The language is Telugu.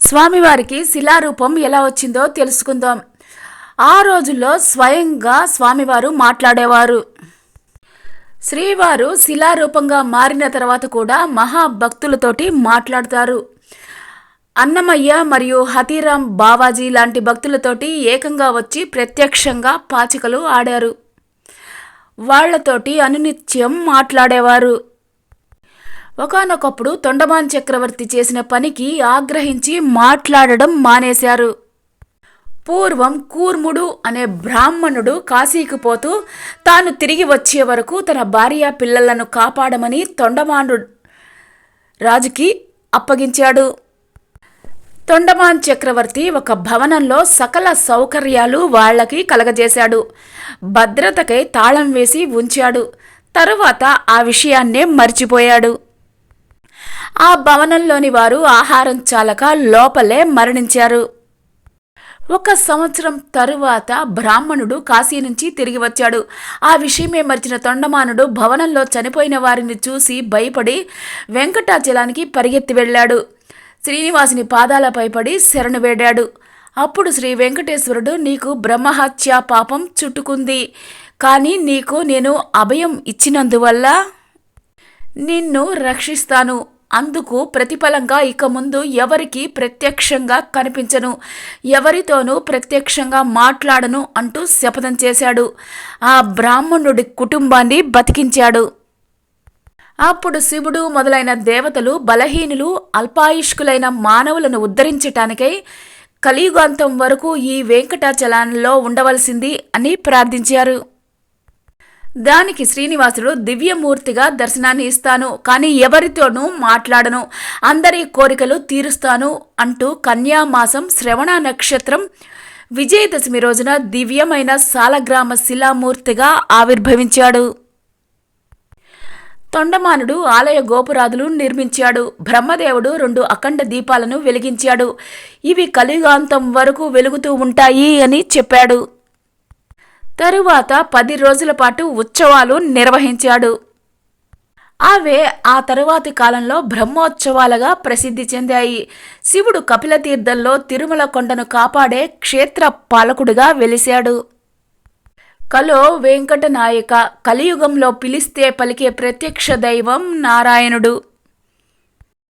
స్వామివారికి శిలారూపం ఎలా వచ్చిందో తెలుసుకుందాం. ఆ రోజుల్లో స్వయంగా స్వామివారు మాట్లాడేవారు. శ్రీవారు శిలారూపంగా మారిన తర్వాత కూడా మహాభక్తులతోటి మాట్లాడతారు. అన్నమయ్య మరియు హతీరాం బావాజీ లాంటి భక్తులతోటి ఏకంగా వచ్చి ప్రత్యక్షంగా పాచికలు ఆడారు. వాళ్ళతోటి అనునిత్యం మాట్లాడేవారు. ఒకానొకప్పుడు తొండమాన్ చక్రవర్తి చేసిన పనికి ఆగ్రహించి మాట్లాడడం మానేశారు. పూర్వం కూర్ముడు అనే బ్రాహ్మణుడు కాశీకి పోతూ తాను తిరిగి వచ్చే వరకు తన భార్య పిల్లలను కాపాడమని తొండమాను రాజుకి అప్పగించాడు. తొండమాన్ చక్రవర్తి ఒక భవనంలో సకల సౌకర్యాలు వాళ్ళకి కలగజేశాడు. భద్రతకై తాళం వేసి ఉంచాడు. తరువాత ఆ విషయాన్నే మర్చిపోయాడు. ఆ భవనంలోని వారు ఆహారం చాలక లోపలే మరణించారు. ఒక సంవత్సరం తరువాత బ్రాహ్మణుడు కాశీ నుంచి తిరిగి వచ్చాడు. ఆ విషయమే మర్చిన తొండమానుడు భవనంలో చనిపోయిన వారిని చూసి భయపడి వెంకటాచలానికి పరిగెత్తి వెళ్ళాడు. శ్రీనివాసుని పాదాలపై పడి శరణు వేడాడు. అప్పుడు శ్రీ వెంకటేశ్వరుడు నీకు బ్రహ్మహత్య పాపం చుట్టుకుంది. కానీ నీకు నేను అభయం ఇచ్చినందువల్ల నిన్ను రక్షిస్తాను. అందుకు ప్రతిఫలంగా ఇక ముందు ఎవరికి ప్రత్యక్షంగా కనిపించను. ఎవరితోనూ ప్రత్యక్షంగా మాట్లాడను అంటూ శపథం చేశాడు. ఆ బ్రాహ్మణుడి కుటుంబాన్ని బతికించాడు. అప్పుడు శివుడు మొదలైన దేవతలు బలహీనులు అల్పాయుష్కులైన మానవులను ఉద్ధరించటానికై కలియుగాంతం వరకు ఈ వెంకటాచలంలో ఉండవలసింది అని ప్రార్థించారు. దానికి శ్రీనివాసుడు దివ్యమూర్తిగా దర్శనాన్ని ఇస్తాను కానీ ఎవరితోనూ మాట్లాడను అందరి కోరికలు తీరుస్తాను అంటూ కన్యామాసం శ్రవణ నక్షత్రం విజయదశమి రోజున దివ్యమైన సాలగ్రామ శిలామూర్తిగా ఆవిర్భవించాడు. తొండమానుడు ఆలయ గోపురాదులు నిర్మించాడు. బ్రహ్మదేవుడు రెండు అఖండ దీపాలను వెలిగించాడు. ఇవి కలిగాంతం వరకు వెలుగుతూ ఉంటాయి అని చెప్పాడు. తరువాత పది రోజుల పాటు ఉత్సవాలు నిర్వహించాడు. అవే ఆ తరువాతి కాలంలో బ్రహ్మోత్సవాలుగా ప్రసిద్ధి చెందాయి. శివుడు కపిలతీర్థంలో తిరుమల కొండను కాపాడే క్షేత్ర పాలకుడుగా వెలిశాడు. కలో వెంకటనాయక కలియుగంలో పిలిస్తే పలికే ప్రత్యక్ష దైవం నారాయణుడు.